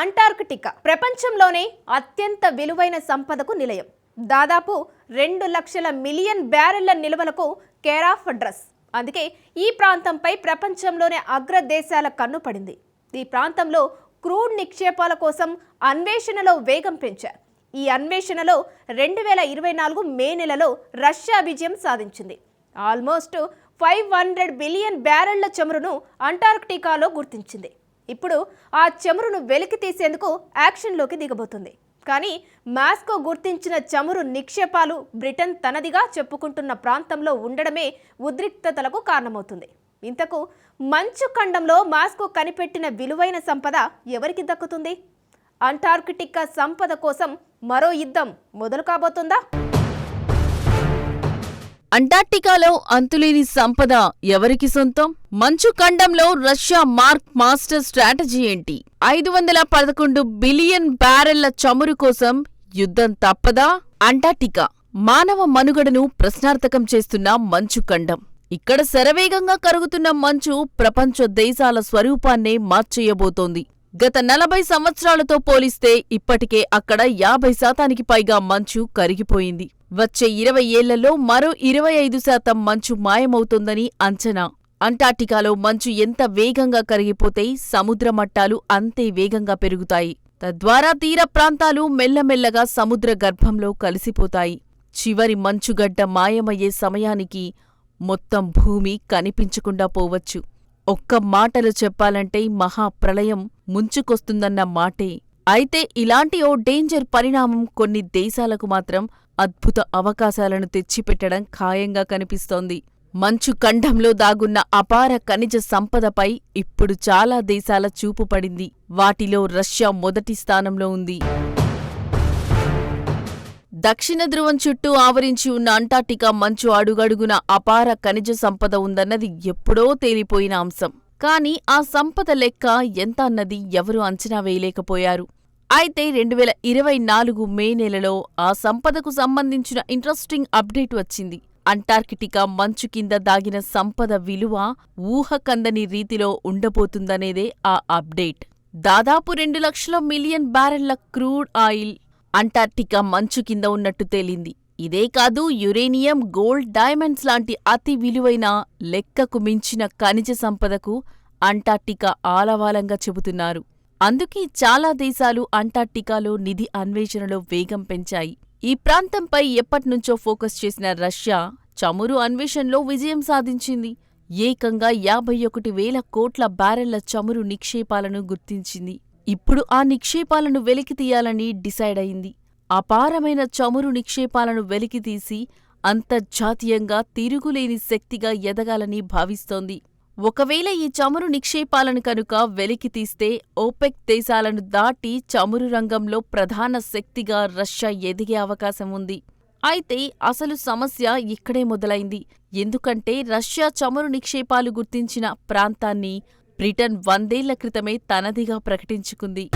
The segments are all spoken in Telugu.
అంటార్కిటికా ప్రపంచంలోనే అత్యంత విలువైన సంపదకు నిలయం. దాదాపు రెండు లక్షల మిలియన్ బ్యారెళ్ళ నిల్వలకు కేర్ ఆఫ్ అడ్రస్. అందుకే ఈ ప్రాంతంపై ప్రపంచంలోనే అగ్ర దేశాల కన్ను పడింది. ఈ ప్రాంతంలో క్రూడ్ నిక్షేపాల కోసం అన్వేషణలో వేగం పెంచారు. ఈ అన్వేషణలో రెండు వేల ఇరవై నాలుగు మే నెలలో రష్యా విజయం సాధించింది. ఆల్మోస్ట్ ఫైవ్ హండ్రెడ్ బిలియన్ బ్యారెళ్ళ చమురును అంటార్క్టికాలో గుర్తించింది. ఇప్పుడు ఆ చమురును వెలికి తీసేందుకు యాక్షన్లోకి దిగబోతుంది. కానీ మాస్కో గుర్తించిన చమురు నిక్షేపాలు బ్రిటన్ తనదిగా చెప్పుకుంటున్న ప్రాంతంలో ఉండడమే ఉద్రిక్తతలకు కారణమవుతుంది. ఇంతకు మంచు ఖండంలో మాస్కో కనిపెట్టిన విలువైన సంపద ఎవరికి దక్కుతుంది? అంటార్కిటికా సంపద కోసం మరో యుద్ధం మొదలు కాబోతుందా? అంటార్క్టికాలో అంతులేని సంపద ఎవరికి సొంతం? మంచు ఖండంలో రష్యా మార్క్ మాస్టర్ స్ట్రాటజీ ఏంటి? ఐదు వందల పదకొండు బిలియన్ బ్యారెళ్ళ చమురు కోసం యుద్ధం తప్పదా? అంటార్క్టికా మానవ మనుగడను ప్రశ్నార్థకం చేస్తున్న మంచు ఖండం. ఇక్కడ శరవేగంగా కరుగుతున్న మంచు ప్రపంచ దేశాల స్వరూపాన్నే మార్చేయబోతోంది. గత నలభై సంవత్సరాలతో పోలిస్తే ఇప్పటికే అక్కడ యాభై శాతానికి పైగా మంచు కరిగిపోయింది. వచ్చే ఇరవై ఏళ్ళలో మరో ఇరవై ఐదు శాతం మంచు మాయమవుతుందని అంచనా. అంటార్క్టికాలో మంచు ఎంత వేగంగా కరిగిపోతే సముద్ర మట్టాలు అంతే వేగంగా పెరుగుతాయి. తద్వారా తీర ప్రాంతాలు మెల్లమెల్లగా సముద్ర గర్భంలో కలిసిపోతాయి. చివరి మంచుగడ్డ మాయమయ్యే సమయానికి మొత్తం భూమి కనిపించకుండా పోవచ్చు. ఒక్క మాటలు చెప్పాలంటే మహాప్రళయం ముంచుకొస్తుందన్న మాటే. అయితే ఇలాంటి ఓ డేంజర్ పరిణామం కొన్ని దేశాలకు మాత్రం అద్భుత అవకాశాలను తెచ్చిపెట్టడం ఖాయంగా కనిపిస్తోంది. మంచు ఖండంలో దాగున్న అపార ఖనిజ సంపదపై ఇప్పుడు చాలా దేశాల చూపు పడింది. వాటిలో రష్యా మొదటి స్థానంలో ఉంది. దక్షిణ ధ్రువం చుట్టూ ఆవరించి ఉన్న అంటార్క్టికా మంచు అడుగడుగున అపార ఖనిజ సంపద ఉందన్నది ఎప్పుడో తేలిపోయిన అంశం. కాని ఆ సంపద లెక్క ఎంత అన్నది ఎవరూ అంచనా వేయలేకపోయారు. అయితే రెండు వేల ఇరవై నాలుగు మే నెలలో ఆ సంపదకు సంబంధించిన ఇంట్రెస్టింగ్ అప్డేట్ వచ్చింది. అంటార్కిటికా మంచు కింద దాగిన సంపద విలువ ఊహకందని రీతిలో ఉండబోతుందనేదే ఆ అప్డేట్. దాదాపు రెండు లక్షల మిలియన్ బ్యారెళ్ళ క్రూడ్ ఆయిల్ అంటార్కిటికా మంచు కింద ఉన్నట్టు తేలింది. ఇదే కాదు యురేనియం గోల్డ్ డైమండ్స్ లాంటి అతి విలువైన లెక్కకు మించిన ఖనిజ సంపదకు అంటార్కిటికా ఆలవాలంగా చెబుతున్నారు. అందుకే చాలా దేశాలు అంటార్క్టికాలో నిధి అన్వేషణలో వేగం పెంచాయి. ఈ ప్రాంతంపై ఎప్పట్నుంచో ఫోకస్ చేసిన రష్యా చమురు అన్వేషణలో విజయం సాధించింది. ఏకంగా యాభై ఒకటి వేల కోట్ల బ్యారెళ్ళ చమురు నిక్షేపాలను గుర్తించింది. ఇప్పుడు ఆ నిక్షేపాలను వెలికితీయాలని డిసైడ్ అయింది. అపారమైన చమురు నిక్షేపాలను వెలికితీసి అంతర్జాతీయంగా తిరుగులేని శక్తిగా ఎదగాలని భావిస్తోంది. ఒకవేళ ఈ చమురు నిక్షేపాలను కనుక వెలికితీస్తే ఓపెక్ దేశాలను దాటి చమురు రంగంలో ప్రధాన శక్తిగా రష్యా ఎదిగే అవకాశం ఉంది. అయితే అసలు సమస్య ఇక్కడే మొదలైంది. ఎందుకంటే రష్యా చమురు నిక్షేపాలు గుర్తించిన ప్రాంతాన్ని బ్రిటన్ వందేళ్ళ క్రితమే తనదిగా ప్రకటించుకుంది.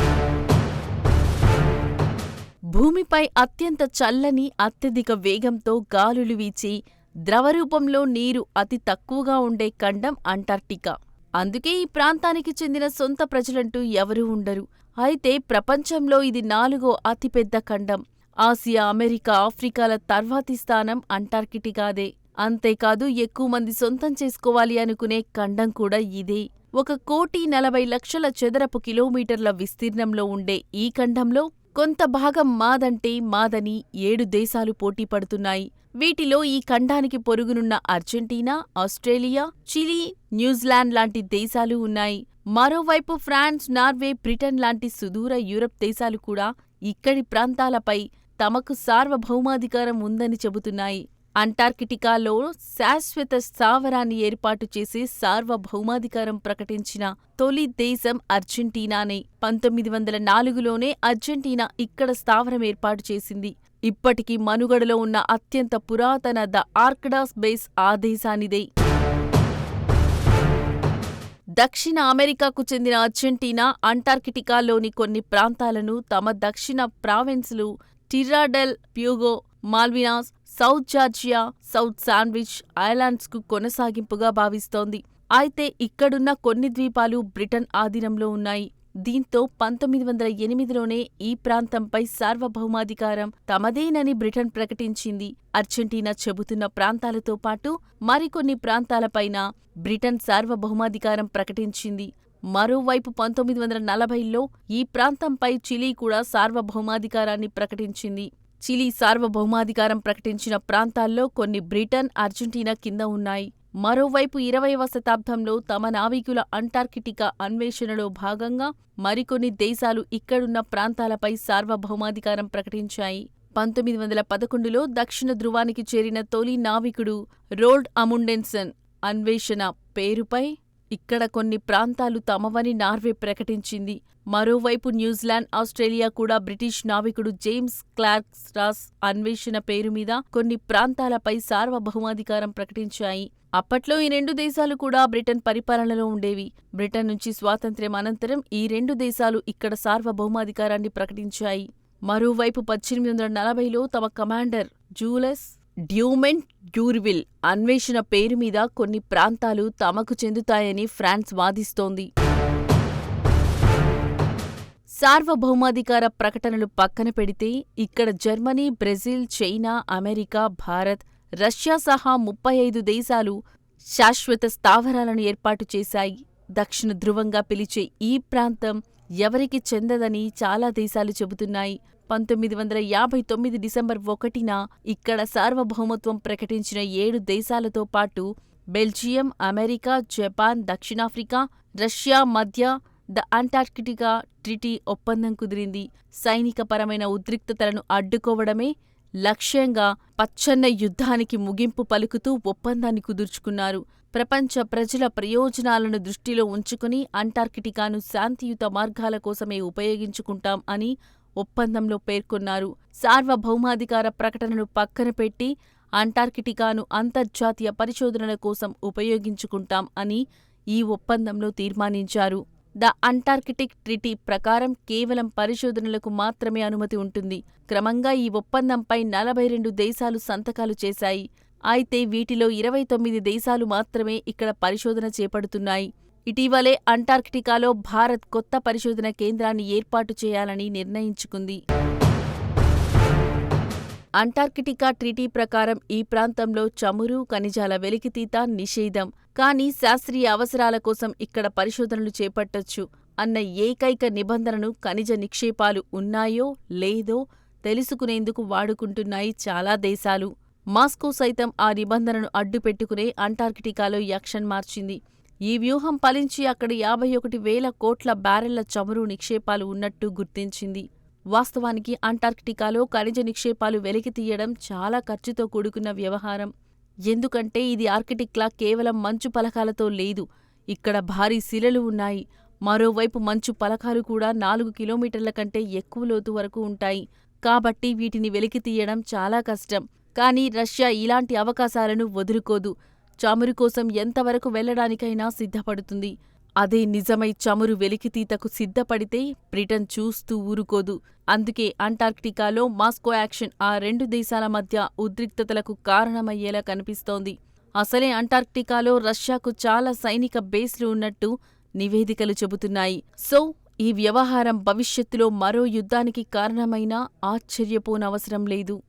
భూమిపై అత్యంత చల్లని అత్యధిక వేగంతో గాలులు వీచి ద్రవరూపంలో నీరు అతి తక్కువగా ఉండే ఖండం అంటార్క్టికా. అందుకే ఈ ప్రాంతానికి చెందిన సొంత ప్రజలంటూ ఎవరూ ఉండరు. అయితే ప్రపంచంలో ఇది నాలుగో అతిపెద్ద ఖండం. ఆసియా అమెరికా ఆఫ్రికాల తర్వాతి స్థానం అంటార్కిటికాదే. అంతేకాదు ఎక్కువ మంది సొంతం చేసుకోవాలి అనుకునే ఖండం కూడా ఇదే. ఒక కోటి నలభై లక్షల చదరపు కిలోమీటర్ల విస్తీర్ణంలో ఉండే ఈ ఖండంలో కొంత భాగం మాదంటే మాదని ఏడు దేశాలు పోటీ పడుతున్నాయి. వీటిలో ఈ ఖండానికి పొరుగునున్న Argentina Australia Chile New Zealand లాంటి దేశాలు ఉన్నాయి. మరోవైపు ఫ్రాన్స్ నార్వే బ్రిటన్ లాంటి సుదూర యూరప్ దేశాలు కూడా ఇక్కడి ప్రాంతాలపై తమకు సార్వభౌమాధికారం ఉందని చెబుతున్నాయి. అంటార్కిటికాలో శాశ్వత స్థావరాన్ని ఏర్పాటు చేసి సార్వభౌమాధికారం ప్రకటించిన తొలి దేశం అర్జెంటీనానే. పంతొమ్మిది వందల నాలుగులోనే అర్జెంటీనా ఇక్కడ స్థావరం ఏర్పాటు చేసింది. ఇప్పటికీ మనుగడలో ఉన్న అత్యంత పురాతన ద ఆర్కడాస్ బేస్ ఆదేశానిదే. దక్షిణ అమెరికాకు చెందిన అర్జెంటీనా అంటార్కిటికాలోని కొన్ని ప్రాంతాలను తమ దక్షిణ ప్రావిన్సులు Tierra del Fuego Malvinas South Georgia South Sandwich ఐలాండ్స్కు కొనసాగింపుగా భావిస్తోంది. అయితే ఇక్కడున్న కొన్ని ద్వీపాలు బ్రిటన్ ఆధీనంలో ఉన్నాయి. దీంతో పంతొమ్మిది వందల ఎనిమిదిలోనే ఈ ప్రాంతంపై సార్వభౌమాధికారం తమదేనని బ్రిటన్ ప్రకటించింది. అర్జెంటీనా చెబుతున్న ప్రాంతాలతో పాటు మరికొన్ని ప్రాంతాలపైన బ్రిటన్ సార్వభౌమాధికారం ప్రకటించింది. మరోవైపు పంతొమ్మిది వందల నలభైలో ఈ ప్రాంతంపై చిలీ కూడా సార్వభౌమాధికారాన్ని ప్రకటించింది. చిలీ సార్వభౌమాధికారం ప్రకటించిన ప్రాంతాల్లో కొన్ని బ్రిటన్ అర్జెంటీనా కింద ఉన్నాయి. మరోవైపు ఇరవైవ శతాబ్దంలో తమ నావికుల అంటార్కిటికా అన్వేషణలో భాగంగా మరికొన్ని దేశాలు ఇక్కడున్న ప్రాంతాలపై సార్వభౌమాధికారం ప్రకటించాయి. పంతొమ్మిది వందల పదకొండులో దక్షిణ ధృవానికి చేరిన తొలి నావికుడు రోల్డ్ అముండెన్సన్ అన్వేషణ పేరుపై ఇక్కడ కొన్ని ప్రాంతాలు తమవని నార్వే ప్రకటించింది. మరోవైపు న్యూజిలాండ్ ఆస్ట్రేలియా కూడా బ్రిటిష్ నావికుడు జేమ్స్ క్లార్క్స్ రాస్ అన్వేషణ పేరు మీద కొన్ని ప్రాంతాలపై సార్వభౌమాధికారం ప్రకటించాయి. అప్పట్లో ఈ రెండు దేశాలు కూడా బ్రిటన్ పరిపాలనలో ఉండేవి. బ్రిటన్ నుంచి స్వాతంత్ర్యం అనంతరం ఈ రెండు దేశాలు ఇక్కడ సార్వభౌమాధికారాన్ని ప్రకటించాయి. మరోవైపు పద్దెనిమిది వందల నలభైలో తమ కమాండర్ జూలస్ డ్యూమెంట్ డ్యూర్విల్ అన్వేషణ పేరు మీద కొన్ని ప్రాంతాలు తమకు చెందుతాయని ఫ్రాన్స్ వాదిస్తోంది. సార్వభౌమాధికార ప్రకటనలు పక్కన పెడితే ఇక్కడ Germany Brazil China America Bharat Russia సహా ముప్పై ఐదు దేశాలు శాశ్వత స్థావరాలను ఏర్పాటు చేశాయి. దక్షిణ ధృవంగా పిలిచే ఈ ప్రాంతం ఎవరికి చెందదని చాలా దేశాలు చెబుతున్నాయి. పంతొమ్మిది వందల యాభై తొమ్మిది డిసెంబర్ ఒకటిన ఇక్కడ సార్వభౌమత్వం ప్రకటించిన ఏడు దేశాలతో పాటు బెల్జియం అమెరికా జపాన్ దక్షిణాఫ్రికా రష్యా మధ్య ద అంటార్కిటికా ట్రిటీ ఒప్పందం కుదిరింది. సైనికపరమైన ఉద్రిక్తతలను అడ్డుకోవడమే లక్ష్యంగా పచ్చన్న యుద్ధానికి ముగింపు పలుకుతూ ఒప్పందాన్ని కుదుర్చుకున్నారు. ప్రపంచ ప్రజల ప్రయోజనాలను దృష్టిలో ఉంచుకుని అంటార్కిటికాను శాంతియుత మార్గాల కోసమే ఉపయోగించుకుంటాం అని ఒప్పందంలో పేర్కొన్నారు. సార్వభౌమాధికార ప్రకటనను పక్కన పెట్టి అంటార్కిటికాను అంతర్జాతీయ పరిశోధనల కోసం ఉపయోగించుకుంటాం అని ఈ ఒప్పందంలో తీర్మానించారు. ద అంటార్కిటిక్ ట్రిటీ ప్రకారం కేవలం పరిశోధనలకు మాత్రమే అనుమతి ఉంటుంది. క్రమంగా ఈ ఒప్పందంపై నలభై రెండు దేశాలు సంతకాలు చేశాయి. అయితే వీటిలో ఇరవై తొమ్మిది దేశాలు మాత్రమే ఇక్కడ పరిశోధన చేపడుతున్నాయి. ఇటీవలే అంటార్కిటికాలో భారత్ కొత్త పరిశోధన కేంద్రాన్ని ఏర్పాటు చేయాలని నిర్ణయించుకుంది. అంటార్కిటికా ట్రీటీ ప్రకారం ఈ ప్రాంతంలో చమురు ఖనిజాల వెలికితీత నిషేధం. కానీ శాస్త్రీయ అవసరాల కోసం ఇక్కడ పరిశోధనలు చేపట్టొచ్చు. అన్న ఏకైక నిబంధనను ఖనిజ నిక్షేపాలు ఉన్నాయో లేదో తెలుసుకునేందుకు వాడుకుంటున్నాయి చాలా దేశాలు. మాస్కో సైతం ఆ నిబంధనను అడ్డుపెట్టుకునే అంటార్కిటికాలో యాక్షన్ మార్చింది. ఈ వ్యూహం ఫలించి అక్కడ యాభై ఒకటి వేల కోట్ల బ్యారెళ్ళ చమురు నిక్షేపాలు ఉన్నట్టు గుర్తించింది. వాస్తవానికి అంటార్కిటికాలో ఖనిజ నిక్షేపాలు వెలికి తీయడం చాలా ఖర్చుతో కూడుకున్న వ్యవహారం. ఎందుకంటే ఇది ఆర్కిటిక్లా కేవలం మంచు పలకాలతో లేదు. ఇక్కడ భారీ శిలలు ఉన్నాయి. మరోవైపు మంచు పలకాలు కూడా నాలుగు కిలోమీటర్ల కంటే ఎక్కువ లోతు వరకు ఉంటాయి. కాబట్టి వీటిని వెలికి తీయడం చాలా కష్టం. కానీ రష్యా ఇలాంటి అవకాశాలను వదులుకోదు. చమురు కోసం ఎంతవరకు వెళ్ళడానికైనా సిద్ధపడుతుంది. అదే నిజమై చమురు వెలికితీతకు సిద్ధపడితే బ్రిటన్ చూస్తూ ఊరుకోదు. అందుకే అంటార్క్టికాలో మాస్కో యాక్షన్ ఆ రెండు దేశాల మధ్య ఉద్రిక్తతలకు కారణమయ్యేలా కనిపిస్తోంది. అసలే అంటార్క్టికాలో రష్యాకు చాలా సైనిక బేస్లు ఉన్నట్టు నివేదికలు చెబుతున్నాయి. సో ఈ వ్యవహారం భవిష్యత్తులో మరో యుద్ధానికి కారణమైనా ఆశ్చర్యపోనవసరం లేదు.